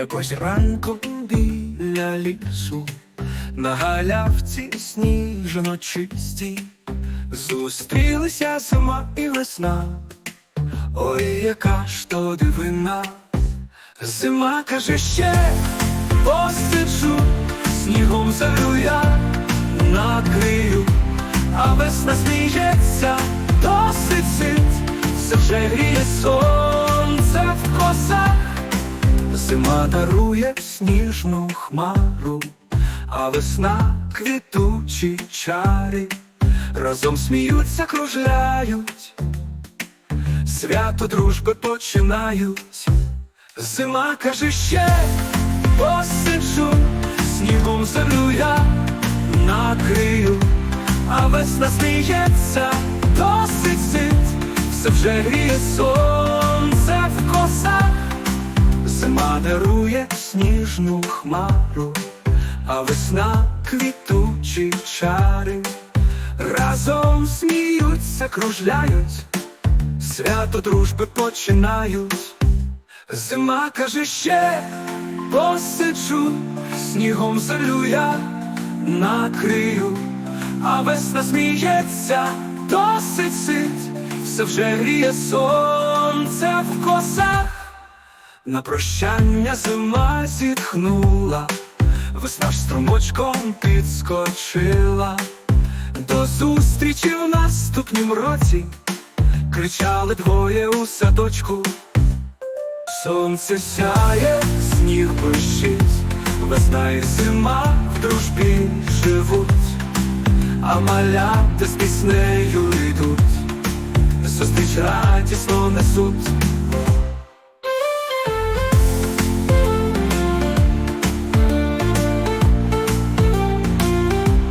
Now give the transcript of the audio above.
Якось ранком біля лісу, на галявці сніжно чисті, зустрілися зима і весна. Ой, яка ж то дивина, зима каже ще посиджу, снігом зарю я накрию, а весна сміється, Зима дарує сніжну хмару, а весна квітучі чари, разом сміються, кружляють, свято дружби починають. Зима каже ще посиджу, снігом землю я накрию, а весна сміється, досить сить, все вже гріє сонце в косах. Дарує сніжну хмару, а весна квітучі чари. Разом сміються, кружляють, свято дружби починають. Зима каже ще посиджу, снігом залю я накрию, а весна сміється, досить сить, все вже гріє сонце в косах. На прощання зима зітхнула, весна ж струмочком підскочила. До зустрічі в наступнім році кричали двоє у садочку. Сонце сяє, сніг блищить, весна і зима в дружбі живуть, а малята з піснею йдуть, зустріч радісно несуть.